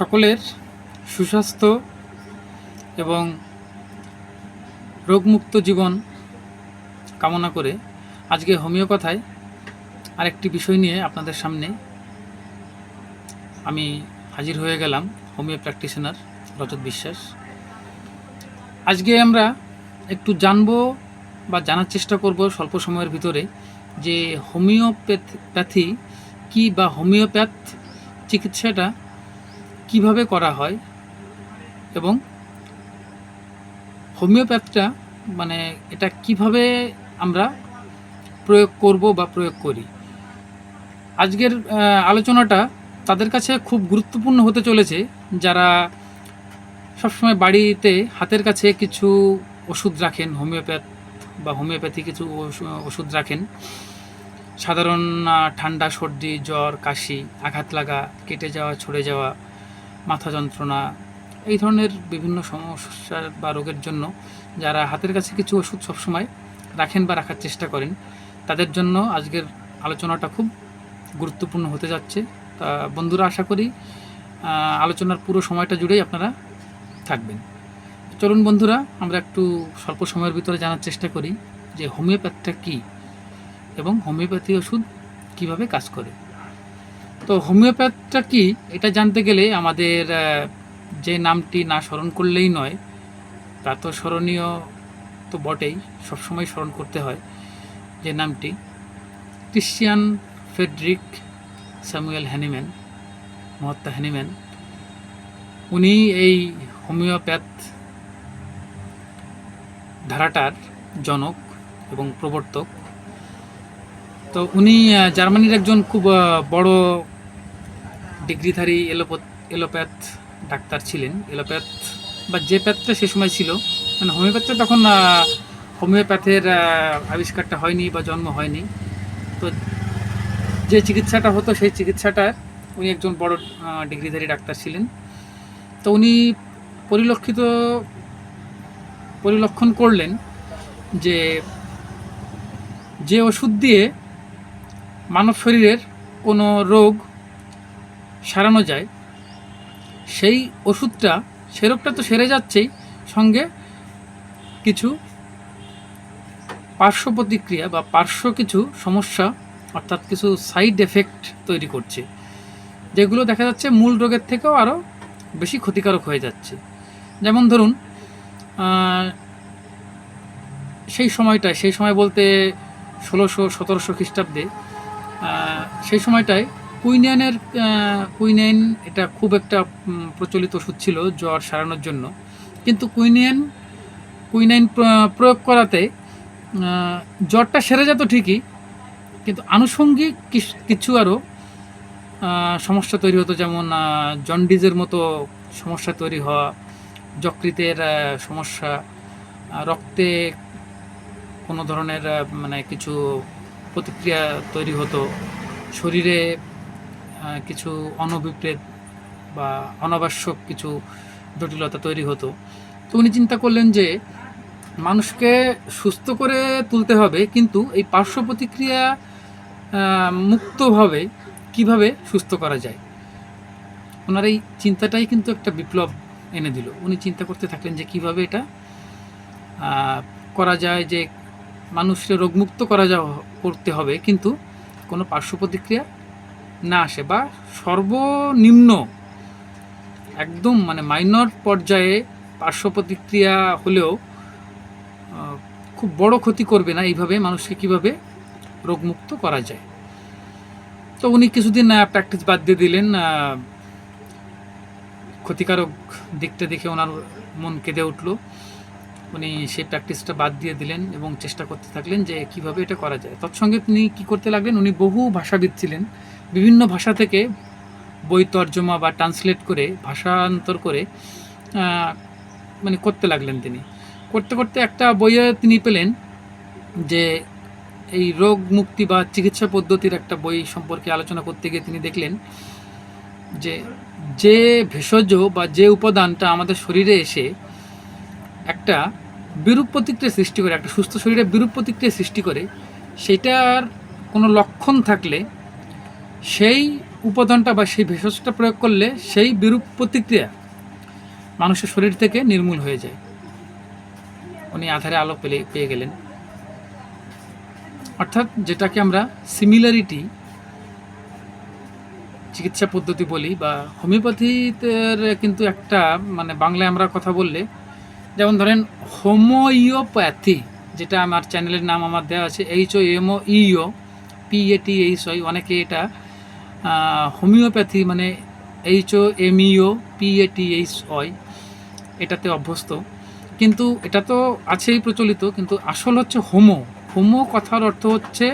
সকলের সুস্বাস্থ্য এবং রোগমুক্ত জীবন কামনা করে আজকে হোমিও কথায় আরেকটি বিষয় নিয়ে আপনাদের সামনে আমি হাজির হয়ে গেলাম, হোমিও প্র্যাকটিশনার রজত বিশ্বাস। আজকে আমরা একটু জানব বা জানার চেষ্টা করব স্বল্প সময়ের ভিতরে যে হোমিওপ্যাথি কি বা হোমিওপ্যাথ চিকিৎসাটা কীভাবে করা হয়? এবং হোমিওপ্যাথটা মানে এটা কীভাবে আমরা প্রয়োগ করব বা প্রয়োগ করি? আজকের আলোচনাটা তাদের কাছে খুব গুরুত্বপূর্ণ হতে চলেছে। যারা সবসময় বাড়িতে হাতের কাছে কিছু ওষুধ রাখেন, হোমিওপ্যাথ বা হোমিওপ্যাথি কিছু ওষুধ রাখেন, সাধারণ ঠান্ডা, সর্দি, জ্বর, কাশি, আঘাত লাগা, কেটে যাওয়া, ছড়ে যাওয়া মাথা যন্ত্রণা, এই ধরনের বিভিন্ন সমস্যা বা রোগের জন্য যারা হাতের কাছে কিছু ওষুধ সবসময় রাখেন বা রাখার চেষ্টা করেন, তাদের জন্য আজকের আলোচনাটা খুব গুরুত্বপূর্ণ হতে যাচ্ছে। তা বন্ধুরা, আশা করি আলোচনার পুরো সময়টা জুড়েই আপনারা থাকবেন। চলুন বন্ধুরা, আমরা একটু স্বল্প সময়ের ভিতরে জানার চেষ্টা করি যে হোমিওপ্যাথটা কী এবং হোমিওপ্যাথি ওষুধ কীভাবে কাজ করে। তো হোমিওপ্যাথটা কি? এটা জানতে গেলে আমাদের যে নামটি না স্মরণ করলেই নয়, তা তো স্মরণীয় তো বটেই, সবসময় স্মরণ করতে হয়, যে নামটি। Christian Frederick Samuel Hahnemann, Mahatma Hahnemann, উনি এই হোমিওপ্যাথ ধারাটার জনক এবং প্রবর্তক। তো উনি জার্মানির একজন খুব বড় ডিগ্রিধারী এলোপ্যাথ এলোপ্যাথ ডাক্তার ছিলেন। এলোপ্যাথ বা যে প্যাথটা সে সময় ছিল। মানে হোমিওপ্যাথটা তখন হোমিওপ্যাথের আবিষ্কারটা হয়নি বা জন্ম হয়নি। তো যে চিকিৎসাটা হতো সেই চিকিৎসাটা উনি একজন বড় ডিগ্রিধারী ডাক্তার ছিলেন। তো উনি পরিলক্ষিত, পরিলক্ষণ করলেন যে যে ওষুধ দিয়ে মানব শরীরের কোনো রোগ সারানো যায়। সেই ওষুধটা সে রোগটা তো সেরে যাচ্ছেই। সঙ্গে কিছু পার্শ্ব প্রতিক্রিয়া বা পার্শ্ব কিছু সমস্যা, অর্থাৎ কিছু সাইড এফেক্ট তৈরি করছে, যেগুলো দেখা যাচ্ছে মূল রোগের থেকেও আরও বেশি ক্ষতিকারক হয়ে যাচ্ছে। যেমন ধরুন সেই সময়টায়, সেই সময় বলতে ষোলোশো সতেরোশো খ্রিস্টাব্দে সেই সময়টায় কুইনাইনের কুইনাইন এটা খুব একটা প্রচলিত ওষুধ ছিল জ্বর সারানোর জন্য। কিন্তু কুইনাইন কুইনাইন প্রয়োগ করাতে জ্বরটা সেরে যেত ঠিকই কিন্তু আনুষঙ্গিক কিছু আরও সমস্যা তৈরি হতো যেমন আহ, জন্ডিসের মতো সমস্যা তৈরি হওয়া যকৃতের সমস্যা রক্তে কোনো ধরনের মানে কিছু প্রতিক্রিয়া তৈরি হতো শরীরে কিছু অনভিপ্রেত বা অনাবশ্যক কিছু জটিলতা তৈরি হতো। তো উনি চিন্তা করলেন যে মানুষকে সুস্থ করে তুলতে হবে, কিন্তু এই পার্শ্ব প্রতিক্রিয়া মুক্তভাবে কীভাবে সুস্থ করা যায়? ওনার এই চিন্তাটাই কিন্তু একটা বিপ্লব এনে দিল। উনি চিন্তা করতে থাকলেন যে কীভাবে এটা করা যায় যে মানুষকে রোগমুক্ত করা যা করতে হবে, কিন্তু কোনো পার্শ্ব প্রতিক্রিয়া না আসে বা সর্বনিম্ন একদম মানে মাইনর পর্যায়ে পার্শ্ব প্রতিক্রিয়া হলেও খুব বড় ক্ষতি করবে না এইভাবে মানুষকে কীভাবে রোগমুক্ত করা যায়। তো উনি কিছুদিন প্র্যাকটিস বাদ দিয়ে দিলেন ক্ষতিকারক দিকটা দেখে ওনার মন কেঁদে উঠল। উনি সেই প্র্যাকটিসটা বাদ দিয়ে দিলেন এবং চেষ্টা করতে থাকলেন যে কীভাবে এটা করা যায়। তৎসঙ্গে তিনি কি করতে লাগলেন, উনি বহু ভাষাবিদ ছিলেন। বিভিন্ন ভাষা থেকে বই তর্জমা বা ট্রান্সলেট করে ভাষান্তর করে মানে করতে লাগলেন তিনি। করতে করতে একটা বইয়ে তিনি পেলেন যে এই রোগ মুক্তি বা চিকিৎসা পদ্ধতির একটা বই সম্পর্কে আলোচনা করতে গিয়ে তিনি দেখলেন যে যে ভেষজ বা যে উপাদানটা আমাদের শরীরে এসে একটা বিরূপ প্রতিক্রিয়া সৃষ্টি করে, একটা সুস্থ শরীরে বিরূপ প্রতিক্রিয়া সৃষ্টি করে, সেটার কোনো লক্ষণ থাকলে, সেই উপাদানটা বা সেই ভেষজটা প্রয়োগ করলে সেই বিরূপ প্রতিক্রিয়া মানুষের শরীর থেকে নির্মূল হয়ে যায়। উনি আধারে আলো পেলে, পেয়ে গেলেন। অর্থাৎ যেটাকে আমরা সিমিলারিটি চিকিৎসা পদ্ধতি বলি বা হোমিওপ্যাথিতে কিন্তু একটা মানে বাংলায় আমরা কথা বললে যেমন ধরেন হোমোইওপ্যাথি, যেটা আমার চ্যানেলের নাম আমার দেওয়া আছে এইচ ও এম ও ইও পি এ টি এইচ ওই অনেকে এটা হোমিওপ্যাথি মানে H O M E O P A T H ওই এটাতে অভ্যস্ত। কিন্তু এটা তো আছেই প্রচলিত, কিন্তু আসল হচ্ছে হোমো। হোমো কথার অর্থ হচ্ছে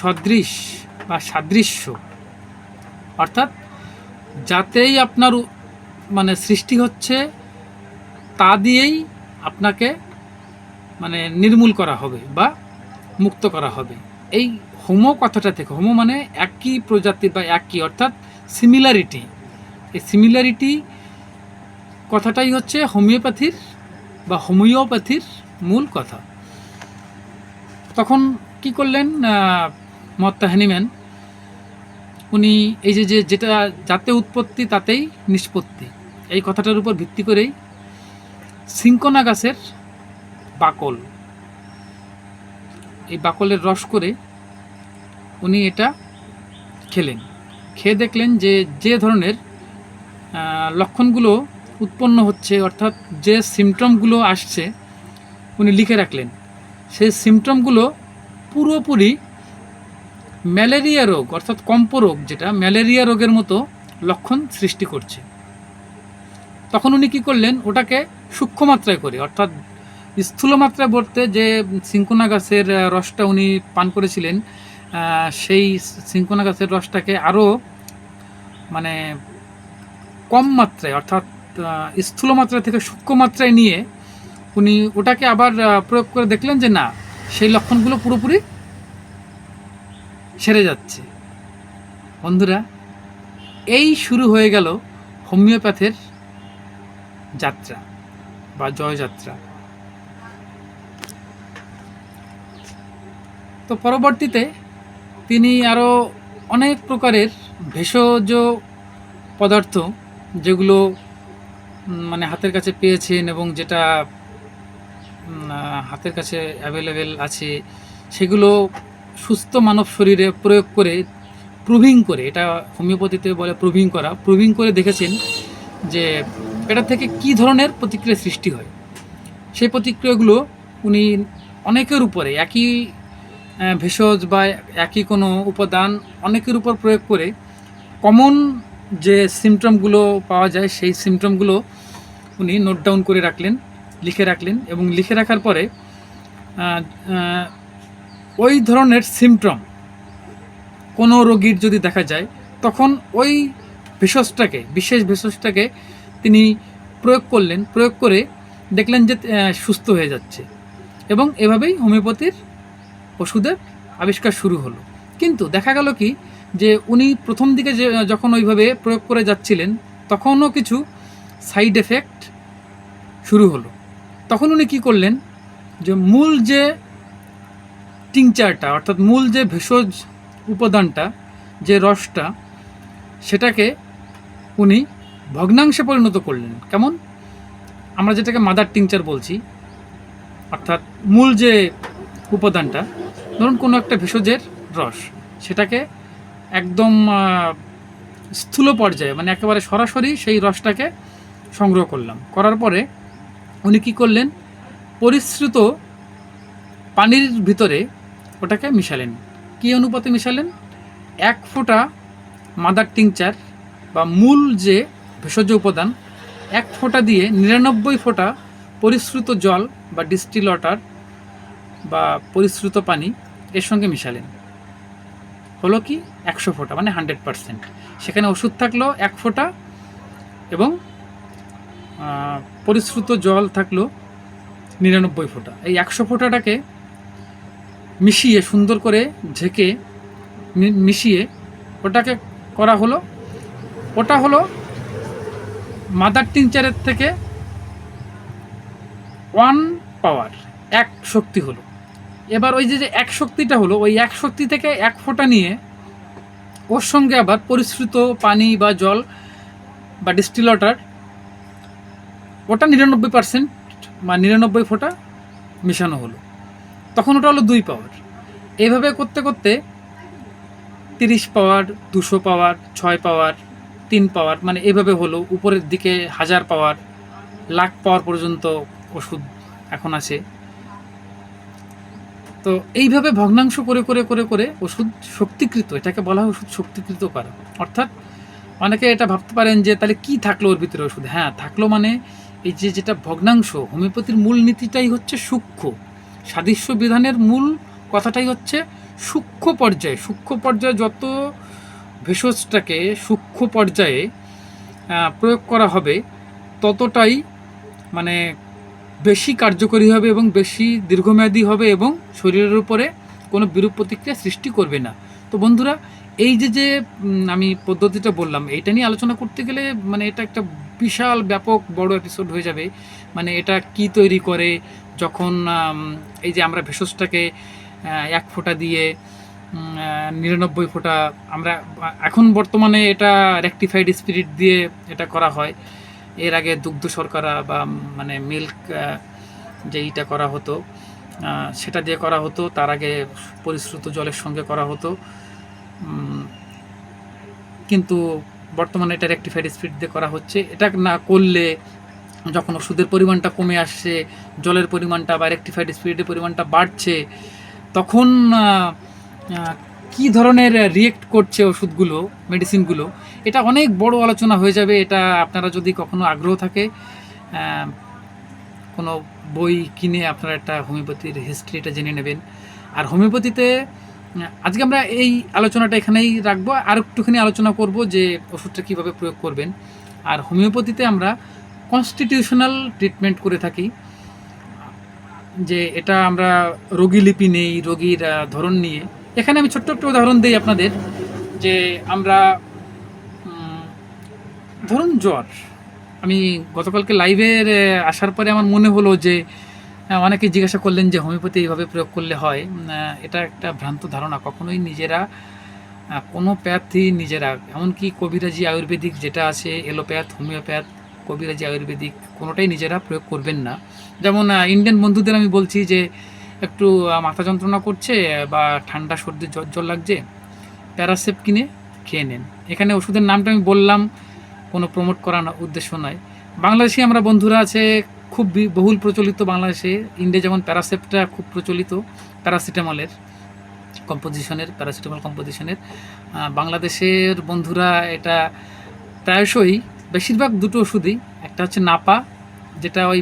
সদৃশ বা সাদৃশ্য। অর্থাৎ যাতেই আপনার মানে সৃষ্টি হচ্ছে তা দিয়েই আপনাকে মানে নির্মূল করা হবে বা মুক্ত করা হবে। এই হোমো কথাটা থেকে, হোমো মানে একই প্রজাতি বা একই, অর্থাৎ সিমিলারিটি এই সিমিলারিটি কথাটাই হচ্ছে হোমিওপ্যাথির বা হোমিওপ্যাথির মূল কথা। তখন কি করলেন মত্তা হ্যানিম্যান উনি এই যে, যেটা, যাতে উৎপত্তি তাতেই নিষ্পত্তি। এই কথাটার উপর ভিত্তি করেই সিঙ্কোনা গাছের বাকল। এই বাকলের রস করে উনি এটা খেলেন। খেয়ে দেখলেন যে যে ধরনের লক্ষণগুলো উৎপন্ন হচ্ছে, অর্থাৎ যে সিমটমগুলো আসছে, উনি লিখে রাখলেন। সেই সিমটমগুলো পুরোপুরি ম্যালেরিয়া রোগ, অর্থাৎ কম্পরোগ, যেটা ম্যালেরিয়া রোগের মতো লক্ষণ সৃষ্টি করছে। তখন উনি কী করলেন, ওটাকে সূক্ষ্ম মাত্রায় করে। অর্থাৎ স্থূল মাত্রায় বলতে যে সিঙ্কোনা গাছের রসটা উনি পান করেছিলেন সেই সিঙ্কোনা গাছের রসটাকে আরও মানে কম মাত্রায়, অর্থাৎ স্থূল মাত্রা থেকে সূক্ষ্ম মাত্রায় নিয়ে উনি ওটাকে আবার প্রয়োগ করে দেখলেন যে না, সেই লক্ষণগুলো পুরোপুরি সেরে যাচ্ছে। বন্ধুরা, এই শুরু হয়ে গেল হোমিওপ্যাথের যাত্রা। বা জয়যাত্রা। তো পরবর্তীতে তিনি আরও অনেক প্রকারের ভেষজ পদার্থ যেগুলো মানে হাতের কাছে পেয়েছেন এবং যেটা হাতের কাছে অ্যাভেলেবেল আছে, সেগুলো সুস্থ মানব শরীরে প্রয়োগ করে প্রুভিং করে, এটা হোমিওপ্যাথিতে বলে প্রুভিং করা, প্রুভিং করে দেখেছেন যে এটা থেকে কি ধরনের প্রতিক্রিয়া সৃষ্টি হয়? সেই প্রতিক্রিয়াগুলো উনি অনেকের উপরে, একই ভেষজ বা একই কোনো উপাদান অনেকের উপর প্রয়োগ করে কমন যে সিমটমগুলো পাওয়া যায়, সেই সিমটমগুলো উনি নোট ডাউন করে রাখলেন, লিখে রাখলেন এবং লিখে রাখার পরে ওই ধরনের সিমটম কোনো রোগীর যদি দেখা যায়, তখন ওই ভেষজটাকে, বিশেষ ভেষজটাকে তিনি প্রয়োগ করলেন, প্রয়োগ করে দেখলেন যে সুস্থ হয়ে যাচ্ছে। এবং এভাবেই হোমিওপ্যাথির ওষুধের আবিষ্কার শুরু হলো। কিন্তু দেখা গেল কি, যে উনি প্রথম দিকে যে, যখন ওইভাবে প্রয়োগ করে যাচ্ছিলেন, তখনও কিছু সাইড এফেক্ট শুরু হলো। তখন উনি কী করলেন, যে মূল যে টিংচারটা, অর্থাৎ মূল যে ভেষজ উপাদানটা, যে রসটা, সেটাকে উনি ভগ্নাংশে পরিণত করলেন। কেমন? আমরা যেটাকে মাদার টিংচার বলছি, অর্থাৎ মূল যে উপাদানটা, ধরুন কোনো একটা ভেষজের রস, সেটাকে একদম স্থূল পর্যায়ে মানে একেবারে সরাসরি সেই রসটাকে সংগ্রহ করলাম। করার পরে উনি কী করলেন? পরিশ্রুত পানির ভিতরে ওটাকে মিশালেন। কী অনুপাতে মিশালেন? এক ফোঁটা মাদার টিংচার বা মূল যে ভেষজ উপাদান, এক ফোঁটা দিয়ে নিরানব্বই ফোঁটা পরিশ্রুত জল বা ডিস্টিল ওয়াটার বা পরিশ্রুত পানি এর সঙ্গে মিশালেন। হলো কি? একশো ফোঁটা মানে হান্ড্রেড পারসেন্ট। সেখানে ওষুধ থাকল এক ফোঁটা এবং পরিশ্রুত জল থাকল নিরানব্বই ফোঁটা। এই একশো ফোঁটাটাকে মিশিয়ে সুন্দর করে ঝেঁকে মিশিয়ে ওটাকে করা হলো। ওটা হলো মাদার টিংচারের থেকে ওয়ান পাওয়ার, এক শক্তি হলো। এবার ওই যে যে এক শক্তিটা হলো, ওই এক শক্তি থেকে এক ফোঁটা নিয়ে ওর সঙ্গে আবার পরিশ্রুত পানি বা জল বা ডিস্টিল ওয়াটার ওটা নিরানব্বই পার্সেন্ট বা নিরানব্বই ফোঁটা মেশানো হলো। তখন ওটা হলো দুই পাওয়ার। এইভাবে করতে করতে তিরিশ পাওয়ার, দুশো পাওয়ার, ছয় পাওয়ার তিন পাওয়ার মানে এভাবে হলো, উপরের দিকে হাজার পাওয়ার, লাখ পাওয়ার পর্যন্ত ওষুধ এখন আছে। তো এইভাবে ভগ্নাংশ করে করে করে করে ওষুধ শক্তিকৃত, এটাকে বলা হয় ওষুধ শক্তিকৃত করা। অর্থাৎ অনেকে এটা ভাবতে পারেন যে তাহলে কি থাকল ওর ভিতরে ওষুধ? হ্যাঁ থাকল মানে এই যে যেটা ভগ্নাংশ, হোমিওপ্যাথির মূল নীতিটাই হচ্ছে সূক্ষ্ম। সাদৃশ্য বিধানের মূল কথাটাই হচ্ছে সূক্ষ্ম পর্যায়ে। সূক্ষ্ম পর্যায়ে যত ভেষজটাকে সূক্ষ্ম পর্যায়ে প্রয়োগ করা হবে, ততটাই মানে বেশি কার্যকরী হবে এবং বেশি দীর্ঘমেয়াদী হবে এবং শরীরের উপরে কোনো বিরূপ প্রতিক্রিয়া সৃষ্টি করবে না। তো বন্ধুরা, এই যে যে আমি পদ্ধতিটা বললাম, এইটা নিয়ে আলোচনা করতে গেলে মানে এটা একটা বিশাল, ব্যাপক, বড় এপিসোড হয়ে যাবে। মানে এটা কি তৈরি করে, যখন এই যে আমরা ভেষজটাকে এক ফোঁটা দিয়ে নিরানব্বই ফোঁটা আমরা এখন বর্তমানে এটা রেকটিফাইড স্পিরিট দিয়ে এটা করা হয়। এর আগে দুগ্ধ শর্করা বা মানে মিল্ক যেইটা করা হতো সেটা দিয়ে করা হতো। তার আগে পরিশ্রুত জলের সঙ্গে করা হতো। কিন্তু বর্তমানে এটা রেকটিফাইড স্পিড দিয়ে করা হচ্ছে। এটা না করলে যখন ওষুধের পরিমাণটা কমে আসছে, জলের পরিমাণটা বা রেকটিফাইড স্পিডের পরিমাণটা বাড়ছে, তখন কি ধরনের রিয়েক্ট করছে ওষুধগুলো মেডিসিনগুলো এটা অনেক বড় আলোচনা হয়ে যাবে, এটা আপনারা যদি কখনো আগ্রহ থাকে কোনো বই কিনে আপনারা একটা হোমিওপ্যাথির হিস্ট্রিটা জেনে নেবেন। আর হোমিওপ্যাথিতে আজকে আমরা এই আলোচনাটা এখানেই রাখব, আর একটুখানি আলোচনা করব যে ওষুধটা কীভাবে প্রয়োগ করবেন। আর হোমিওপ্যাথিতে আমরা কনস্টিটিউশনাল ট্রিটমেন্ট করে থাকি, যে এটা আমরা রোগী লিপি নেই, রোগীর ধরন নিয়ে। এখানে আমি ছোট্ট একটা উদাহরণ দিই আপনাদের, যে আমরা ধরুন জ্বর। আমি গতকালকে লাইভের আসার পরে আমার মনে হলো যে অনেকে জিজ্ঞাসা করলেন যে হোমিওপ্যাথি এইভাবে প্রয়োগ করলে হয়। এটা একটা ভ্রান্ত ধারণা। কখনোই নিজেরা কোনো প্যাথই নিজেরা, এমনকি কবিরাজি আয়ুর্বেদিক যেটা আছে, এলোপ্যাথ, হোমিওপ্যাথ, কবিরাজি আয়ুর্বেদিক, কোনোটাই নিজেরা প্রয়োগ করবেন না। যেমন ইন্ডিয়ান বন্ধুদের আমি বলছি যে একটু মাথা যন্ত্রণা করছে বা ঠান্ডা, সর্দি, জ্বর জ্বর লাগছে, প্যারাসেপ কিনে খেয়ে নেন। এখানে ওষুধের নামটা আমি বললাম, কোনো প্রমোট করার উদ্দেশ্য নয় বাংলাদেশে আমরা বন্ধুরা আছে, খুব বহুল প্রচলিত বাংলাদেশে। ইন্ডিয়া যেমন প্যারাসেপটা খুব প্রচলিত, প্যারাসিটামলের কম্পোজিশনের প্যারাসিটামল কম্পোজিশনের বাংলাদেশের বন্ধুরা এটা প্রায়শই, বেশিরভাগ দুটো ওষুধই, একটা হচ্ছে নাপা, যেটা ওই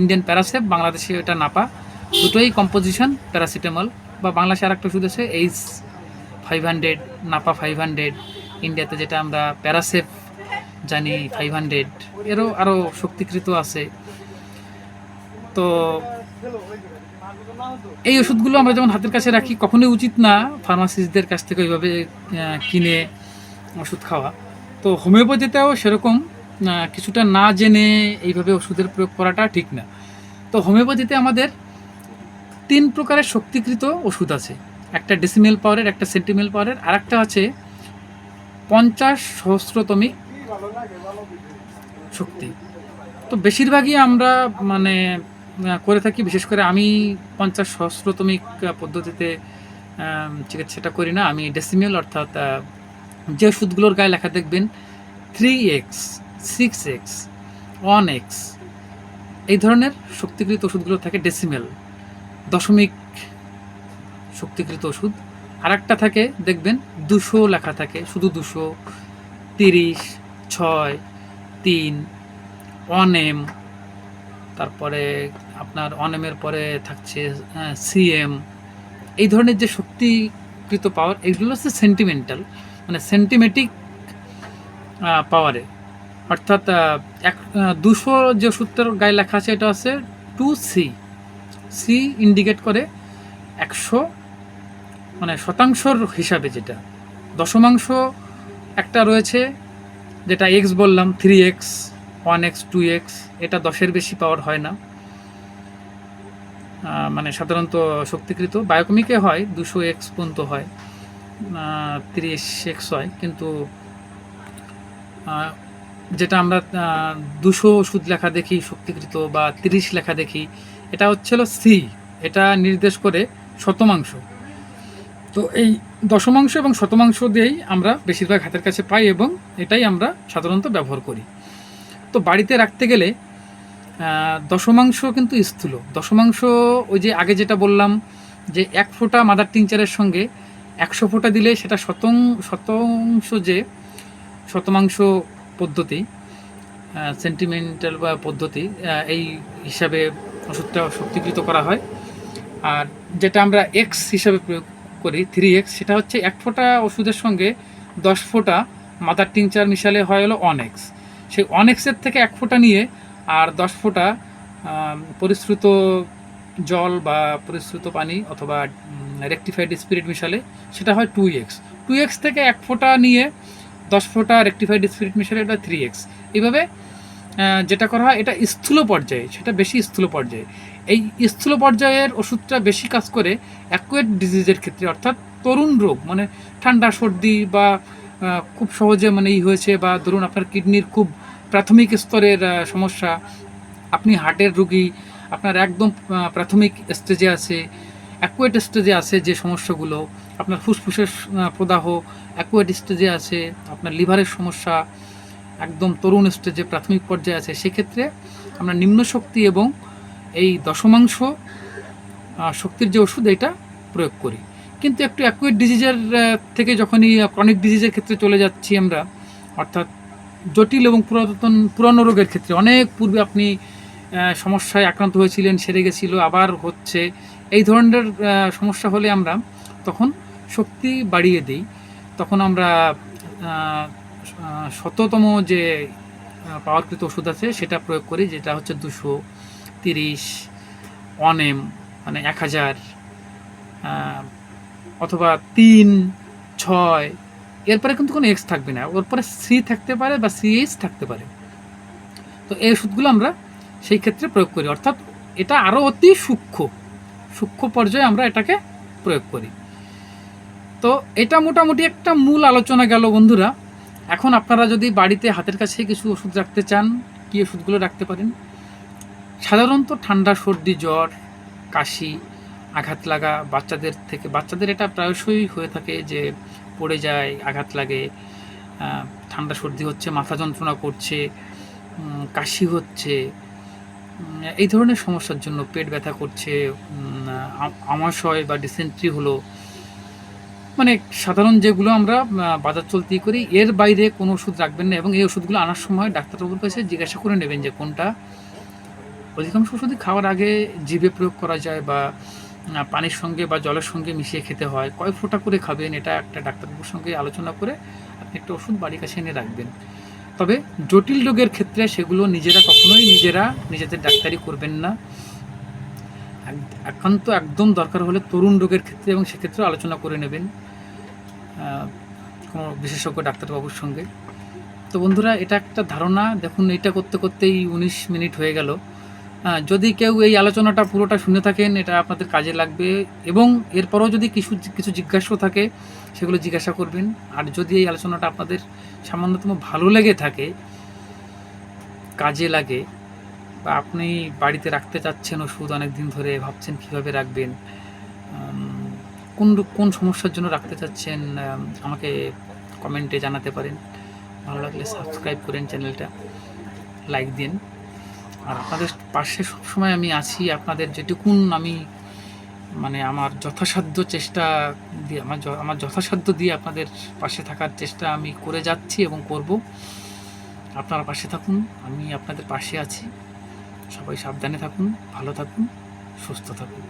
ইন্ডিয়ান প্যারাসেপ, বাংলাদেশে এটা নাপা। দুটোই কম্পোজিশন প্যারাসিটামল বা বাংলাদেশে আর একটা ওষুধ আছে H five hundred Napa five hundred ইন্ডিয়াতে যেটা আমরা প্যারাসেপ জানি ফাইভ হান্ড্রেড এরও আরও শক্তিকৃত আছে। তো এই ওষুধগুলো আমরা যেমন হাতের কাছে রাখি, কখনোই উচিত না ফার্মাসিস্টদের কাছ থেকে ওইভাবে কিনে ওষুধ খাওয়া। তো হোমিওপ্যাথিতেও সেরকম কিছুটা না জেনে এইভাবে ওষুধের প্রয়োগ করাটা ঠিক না। তো হোমিওপ্যাথিতে আমাদের তিন প্রকারের শক্তিকৃত ওষুধ আছে। একটা ডেসিমেল পাওয়ারের একটা সেন্টিমেল পাওয়ারের আর একটা আছে পঞ্চাশ সহস্রতমিক শক্তি। তো বেশিরভাগই আমরা মানে করে থাকি, বিশেষ করে আমি পঞ্চাশ সহস্রতমিক পদ্ধতিতে চিকিৎসাটা করি না। আমি ডেসিমেল অর্থাৎ যে ওষুধগুলোর গায়ে লেখা দেখবেন three X six X one X এই ধরনের শক্তিকৃত ওষুধগুলো থাকে ডেসিমেল দশমিক শক্তিকৃত ওষুধ। আর একটা থাকে, দেখবেন, দুশো লেখা থাকে, শুধু দুশো, তিরিশ, ছয়, তিন, অনেম, তারপরে আপনার অনেমের পরে থাকছে সিএম। এই ধরনের যে শক্তিকৃত পাওয়ার এগুলো হচ্ছে সেন্টিমেন্টাল মানে সেন্টিমেটিক পাওয়ারে অর্থাৎ এক দুশো যে ওষুধটার গায়ে লেখা আছে, এটা হচ্ছে টু সি সি ইন্ডিকেট করে একশো মানে শতাংশর হিসাবে যেটা। দশমাংশ একটা রয়েছে, যেটা এক্স বললাম three X one X two X এটা দশের বেশি পাওয়ার হয় না। মানে সাধারণত শক্তিকৃত। বায়োকমিকে হয়, দুশো এক্স পর্যন্ত হয় তিরিশ এক্স হয়, কিন্তু যেটা আমরা দুশো ওষুধ লেখা দেখি, শক্তিকৃত, বা তিরিশ লেখা দেখি এটা হচ্ছিল সি, এটা নির্দেশ করে শতমাংশ। তো এই দশমাংশ এবং শতমাংশ দিয়েই আমরা বেশিরভাগ হাতের কাছে পাই এবং এটাই আমরা সাধারণত ব্যবহার করি। তো বাড়িতে রাখতে গেলে দশমাংশ কিন্তু স্থূল। দশমাংশ ওই যে আগে যেটা বললাম, যে এক ফোঁটা মাদার টিংচারের সঙ্গে একশো ফোঁটা দিলে সেটা শতং, শতাংশ যে শতমাংশ পদ্ধতি সেন্টিমেন্টাল বা পদ্ধতি এই হিসাবে ওষুধটা শক্তিকৃত করা হয়। আর যেটা আমরা এক্স হিসাবে প্রয়োগ করি থ্রি এক্স সেটা হচ্ছে এক ফোঁটা ওষুধের সঙ্গে দশ ফোঁটা মাদার টিংচার মিশালে হয় হলো অন এক্স সেই অন এক্সের থেকে এক ফোঁটা নিয়ে আর দশ ফোঁটা পরিশ্রুত জল বা পরিশ্রুত পানি অথবা রেকটিফাইড স্পিরিট মিশালে সেটা হয় টু এক্স টু এক্স থেকে এক ফোঁটা নিয়ে দশ ফোঁটা রেকটিফাইড স্পিরিট মিশালে এটা থ্রি এক্স এইভাবে যেটা করা হয়, এটা স্থূল পর্যায়ে, সেটা বেশি স্থূল পর্যায়ে। এই স্থূল পর্যায়ের ওষুধটা বেশি কাজ করে অ্যাকুয়েট ডিজিজের ক্ষেত্রে, অর্থাৎ তরুণ রোগ মানে ঠান্ডা, সর্দি বা খুব সহজে মানে ই হয়েছে বা ধরুন আপনার কিডনির খুব প্রাথমিক স্তরের সমস্যা, আপনি হার্টের রুগী, আপনার একদম প্রাথমিক স্টেজে আছে অ্যাকুয়েট স্টেজে আছে যে সমস্যাগুলো, আপনার ফুসফুসের প্রদাহ অ্যাকুয়েট স্টেজে আছে, আপনার লিভারের সমস্যা একদম তরুণ স্টেজে প্রাথমিক পর্যায়ে আছে, সেক্ষেত্রে আমরা নিম্ন শক্তি এবং এই দশমাংশ শক্তির যে ওষুধ, এটা প্রয়োগ করি। কিন্তু একটু অ্যাকুয়েট ডিজিজের থেকে যখনই ক্রনিক ডিজিজের ক্ষেত্রে চলে যাচ্ছি আমরা, অর্থাৎ জটিল এবং পুরাতন, পুরানো রোগের ক্ষেত্রে, অনেক পূর্বে আপনি সমস্যায় আক্রান্ত হয়েছিলেন, সেরে গেছিল, আবার হচ্ছে, এই ধরনের সমস্যা হলে আমরা তখন শক্তি বাড়িয়ে দিই। তখন আমরা শততম যে পাওয়ারকৃত ওষুধ আছে, সেটা প্রয়োগ করি, যেটা হচ্ছে দুশো তিরিশ অনেম মানে এক হাজার অথবা তিন, ছয়, এরপরে কিন্তু কোনো এক্স থাকবে না। ওর পরে সি থাকতে পারে বা সিএইচ থাকতে পারে। তো এই ওষুধগুলো আমরা সেই ক্ষেত্রে প্রয়োগ করি। অর্থাৎ এটা আরও অতি সূক্ষ্ম সূক্ষ্ম পর্যায়ে আমরা এটাকে প্রয়োগ করি। তো এটা মোটামুটি একটা মূল আলোচনা গেল বন্ধুরা। এখন আপনারা যদি বাড়িতে হাতের কাছে কিছু ওষুধ রাখতে চান, কী ওষুধগুলো রাখতে পারেন? সাধারণত ঠান্ডা, সর্দি, জ্বর, কাশি, আঘাত লাগা বাচ্চাদের থেকে, বাচ্চাদের এটা প্রায়শই হয়ে থাকে যে পড়ে যায়, আঘাত লাগে ঠান্ডা, সর্দি হচ্ছে, মাথা যন্ত্রণা করছে কাশি হচ্ছে এই ধরনের সমস্যার জন্য পেট ব্যথা করছে আমাশয় বা ডিসেন্ট্রি হলো মানে সাধারণ যেগুলো আমরা বাজার চলতি করি, এর বাইরে কোনো ওষুধ রাখবেন না এবং এই ওষুধগুলো আনার সময় ডাক্তারবাবুর কাছে জিজ্ঞাসা করে নেবেন যে কোনটা। অধিকাংশ ওষুধই খাওয়ার আগে জিভে প্রয়োগ করা যায় বা পানির সঙ্গে বা জলের সঙ্গে মিশিয়ে খেতে হয়। কয় ফোঁটা করে খাবেন এটা একটা ডাক্তারবাবুর সঙ্গে আলোচনা করে আপনি একটা ওষুধ বাড়ির কাছে এনে রাখবেন। তবে জটিল রোগের ক্ষেত্রে সেগুলো নিজেরা কখনোই নিজেরা, নিজেদের ডাক্তারি করবেন না। একান্ত একদম দরকার হলে তরুণ রোগের ক্ষেত্রে এবং সেক্ষেত্রে আলোচনা করে নেবেন কোনো বিশেষজ্ঞ ডাক্তারবাবুর সঙ্গে। তো বন্ধুরা, এটা একটা ধারণা। দেখুন, এটা করতে করতেই উনিশ মিনিট হয়ে গেল। যদি কেউ এই আলোচনাটা পুরোটা শুনে থাকেন, এটা আপনাদের কাজে লাগবে। এবং এরপরও যদি কিছু কিছু জিজ্ঞাসা থাকে, সেগুলো জিজ্ঞাসা করবেন। আর যদি এই আলোচনাটা আপনাদের সামান্যতম ভালো লেগে থাকে, কাজে লাগে বা আপনি বাড়িতে রাখতে চাচ্ছেন ওষুধ অনেক দিন ধরে ভাবছেন কীভাবে রাখবেন? কোন কোন সমস্যার জন্য রাখতে চাচ্ছেন? আমাকে কমেন্টে জানাতে পারেন। ভালো লাগলে সাবস্ক্রাইব করেন চ্যানেলটা, লাইক দিন। আর আপনাদের পাশে সবসময় আমি আছি, আপনাদের যেটুকুন আমি মানে আমার যথাসাধ্য চেষ্টা দিয়ে, আমার আমার যথাসাধ্য দিয়ে আপনাদের পাশে থাকার চেষ্টা আমি করে যাচ্ছি এবং করব। আপনারা পাশে থাকুন, আমি আপনাদের পাশে আছি। সবাই সাবধানে থাকুন ভালো থাকুন সুস্থ থাকুন।